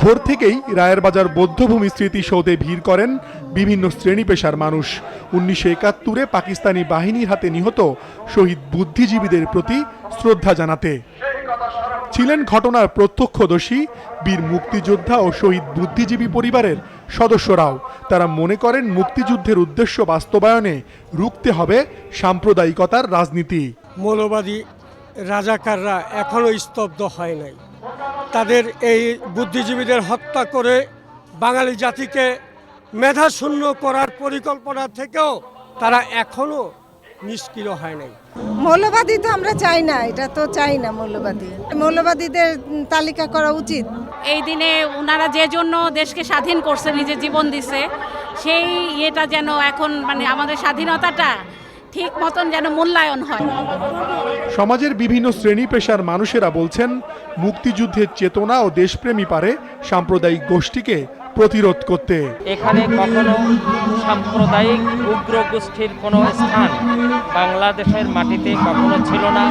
ভোর থেকেই রায়ের বাজার বৌদ্ধভূমি স্মৃতিসৌধে ভিড় করেন বিভিন্ন শ্রেণি পেশার মানুষ। উনিশশো একাত্তরে পাকিস্তানি বাহিনীর হাতে নিহত শহীদ বুদ্ধিজীবীদের প্রতি শ্রদ্ধা জানাতে। ছিলেন ঘটনার প্রত্যক্ষদর্শী, বীর মুক্তিযোদ্ধা ও শহীদ বুদ্ধিজীবী পরিবারের সদস্যরাও। তারা মনে করেন মুক্তিযুদ্ধের উদ্দেশ্য বাস্তবায়নে রুখতে হবে সাম্প্রদায়িকতার রাজনীতি। মৌলবাদী রাজাকাররা এখনও স্তব্ধ হয় নাই। তাদের এই বুদ্ধিজীবীদের হত্যা করে বাঙালি জাতিকে মেধাশূন্য করার পরিকল্পনা থেকেও তারা এখনও নিষ্ক্রিয় হয় নাই। মৌলবাদী তো আমরা চাই না এটা তো চাই না মৌলবাদী। মৌলবাদীদের তালিকা করা উচিত। এই দিনে ওনারা যে জন্য দেশকে স্বাধীন করছে নিজের জীবন দিছে সেই ইয়েটা যেন এখন মানে আমাদের স্বাধীনতাটা ঠিক মতন যেন মূল্যায়ন হয়। সমাজের বিভিন্ন শ্রেণি পেশার মানুষেরা বলছেন, মুক্তিযুদ্ধের চেতনা ও দেশপ্রেমী পারে সাম্প্রদায়িক গোষ্ঠীকে প্রতিরোধ করতে। এখানে কখনো সাম্প্রদায়িক উগ্র গোষ্ঠীর কোনো স্থান বাংলাদেশের মাটিতে কখনো ছিল না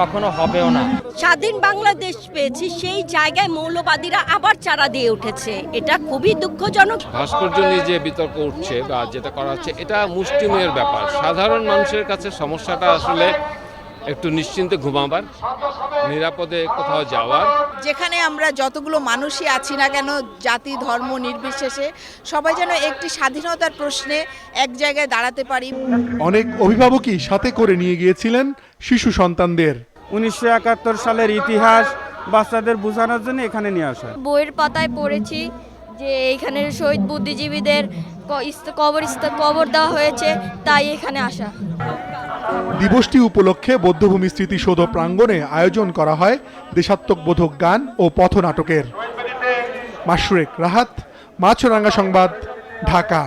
কখনো হবেও না। স্বাধীন বাংলাদেশ পেয়েছি সেই জায়গায় মৌলবাদীরা আবার চারা দিয়ে উঠেছে। এটা খুবই দুঃখজনক। ভাস্কর্য নিয়ে যে বিতর্ক উঠছে বা যেটা করা হচ্ছে এটা মুষ্টিমেয়ের ব্যাপার। সাধারণ মানুষের কাছে সমস্যাটা আসলে একটু নিশ্চিন্তে ঘুমাবার। নিরাপদে কোথাও যাওয়ার। যেখানে আমরা যতগুলো মানুষই আছি না কেন জাতি ধর্ম নির্বিশেষে সবাই যেন একটি স্বাধীনতার প্রশ্নে এক জায়গায় দাঁড়াতে পারি। অনেক অভিভাবকই সাথে করে নিয়ে গিয়েছিলেন শিশু সন্তানদের। উনিশশো একাত্তর সালের ইতিহাস বাচ্চাদের বোঝানোর জন্য এখানে নিয়ে আসা বইয়ের পাতায় পড়েছি যে এইখানে শহীদ বুদ্ধিজীবীদের কবর কবর দেওয়া হয়েছে তাই এখানে আসা। দিবসটি উপলক্ষে বৌদ্ধভূমি স্মৃতিসৌধ প্রাঙ্গণে আয়োজন করা হয় দেশাত্মকবোধক গান ও পথনাটকের। মাসুরেক রাহাত মাছরাঙ্গা সংবাদ, ঢাকা।